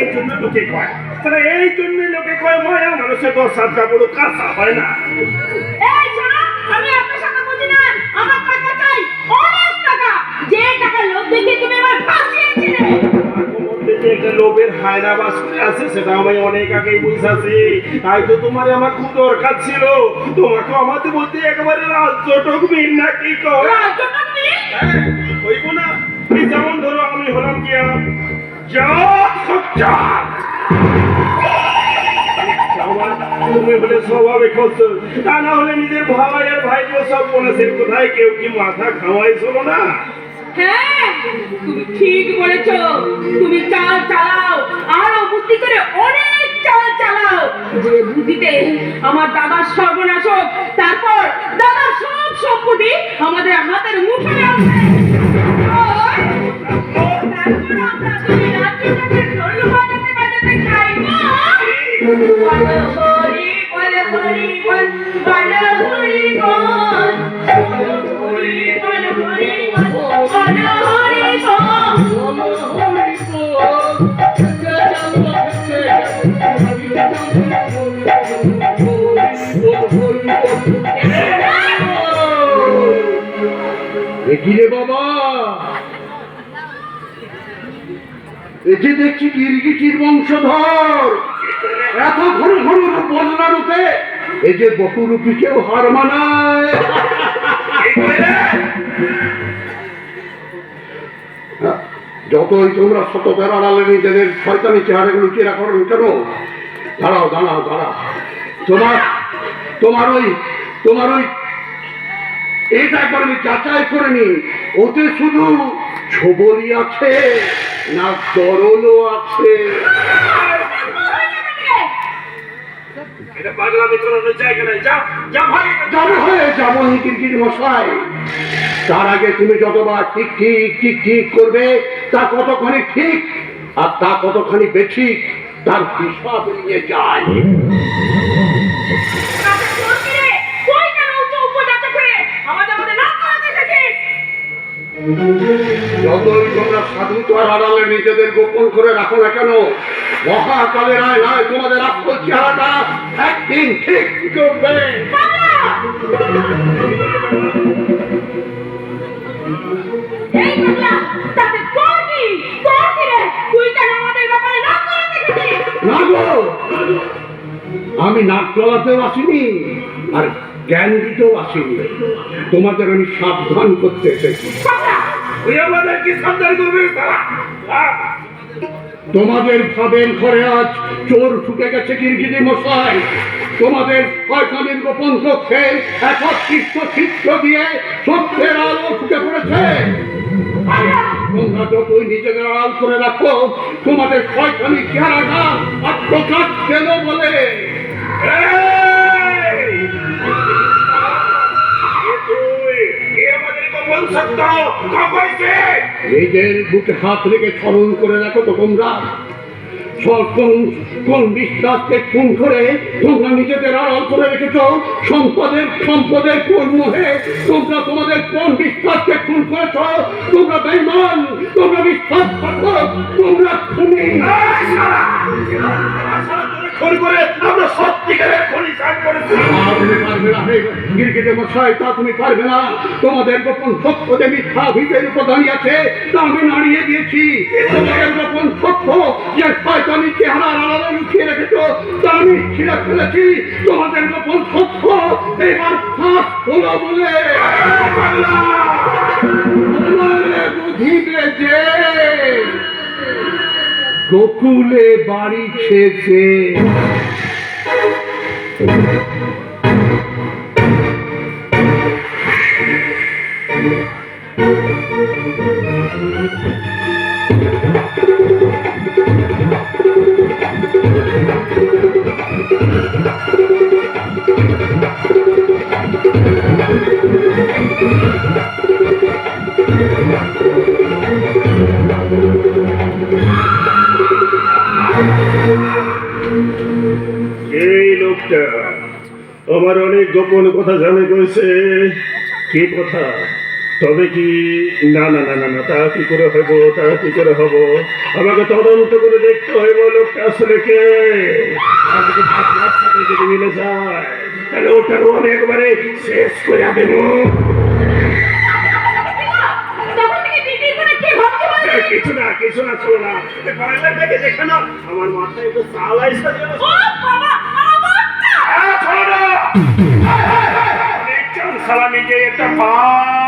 এই জন্য লোকে কয়। তাহলে এই জন্য লোকে কয় মায়া মানুষের দশ সাতটা বড় কাঁচা হয় না? এই শোনো আমি আপনার সাথে বুঝি না। আমার টাকা চাই অনেক টাকা। যে টাকা দেখে তুমি আমার ফাঁসিয়েছিলে। একটা লোভের হায়না আছে সেটা আমি অনেক আগেই বুঝাছি। তাই তো তোমার আমার খুব দরকার ছিল। তোমাকে আমাদের মধ্যে একেবারে রাজ্য ঢুকবি না কি কর হইব না। যেমন ধরো আমি হলাম কি নিজের ভাই সব কোথায় কেউ হ্যাঁ তুমি ঠিক তুমি চাল চালাও করে অনেক চাল চালাও। আমার দাদার সর্বনাশ হোক, তারপর দাদার সব সম্পত্তি আমাদের হাতের মুঠোয় আসবে। একিরে বাবা? একে দেখছি গিরগিটির বংশধর, এত ঘন ঘন বদলা রূপে এই যে বহুরূপী কেউ হার মানায়। যতই তোমরা সততার আড়ালে নিজেদের শয়তানি চেহারাগুলো লুকিয়ে রাখো কেন? দাঁড়াও দাঁড়াও দাঁড়াও। তোমার তোমার ওই তোমার ওই এটা একবার আমি যাচাই করে নি ওতে শুধু ছবলি আছে না তরলও আছে। হয়ে তার আগে তুমি যতবার ঠিক ঠিক ঠিক ঠিক করবে তা কতখানি ঠিক আর তা কতখানি বেঠিক তার হিসাব নিয়ে যায় যতই তোমরা সাধুতার আড়ালে নিজেদের গোপন করে রাখো না কেন? মহাকালের আয় নয় তোমাদের আসল চেহারাটা একদিন ঠিক করবে আমি নাক চলাতেও আসিনি আর জ্ঞান দিতেও আসিনি। তোমাদের আমি সাবধান করতে এসেছি। তোমাদের ভাবের ঘরে আজ চোর ঢুকে গেছে গিরগিরি মশাই। তোমাদের শয়তানের গোপন কক্ষে একত্রিত চিত্র দিয়ে সত্যের আলো ঢুকে পড়েছে। তোমরা যতই নিজেদের আড়াল করে রাখো, তোমাদের শয়তানি চেহারাটা প্রকাশ পেল বলে? নিজের বুকে হাত রেখে স্মরণ করে রাখো তো তোমরা। কোন বিশ্বাসকে খুন করে তোমরা নিজেদের আড়াল করে রেখেছ? সম্পদের সম্পদের কোন মোহে তোমরা তোমাদের কোন বিশ্বাসকে খুন করেছ? তোমরা বেমান তোমরা বিশ্বাস তোমরা খুন। পারবে না। হে গিরগিটে মশাই তা তুমি ভিতের নাড়িয়ে দিয়েছি। তোমাদের গোপন সত্য যে ফেলেছি। তোমাদের গোপন এবার বলে। বুঝিবে যে বাড়ি ছেছে আমার অনেক গোপন কথা জানে কইছে। কি কথা? তবে কি? না না না না না তা কি করে হব তা কি করে হব আমাকে তদন্ত করে দেখতে হইব লোকটা আসলে কে? যদি মিলে যায় তাহলে ওটারও আমি একবারে শেষ করে দেবো। কিছু না কিছু না শোনো না। আমার মাথায় একটু আমারটা হ্যাঁ, সালা একটা পাপ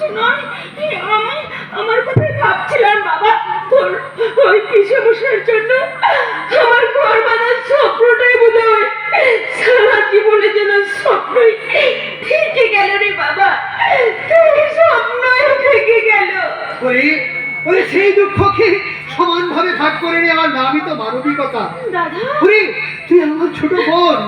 কিছু নয় আমি আমার কথাই ভাবছিলাম বাবা। তোর ওই পিসমশার জন্য আমার ঘর বাঁধার স্বপ্নটাই বোধ হয় সারা জীবনে যেন স্বপ্নই থেকে গেল রে বাবা। তোর স্বপ্নই থেকে গেল। ওরে ওরে সেই দুঃখকে সমানভাবে ভাগ করে নেওয়ার নামই তো মানবিকতা। দাদা। তুই আমার ছোট বোন।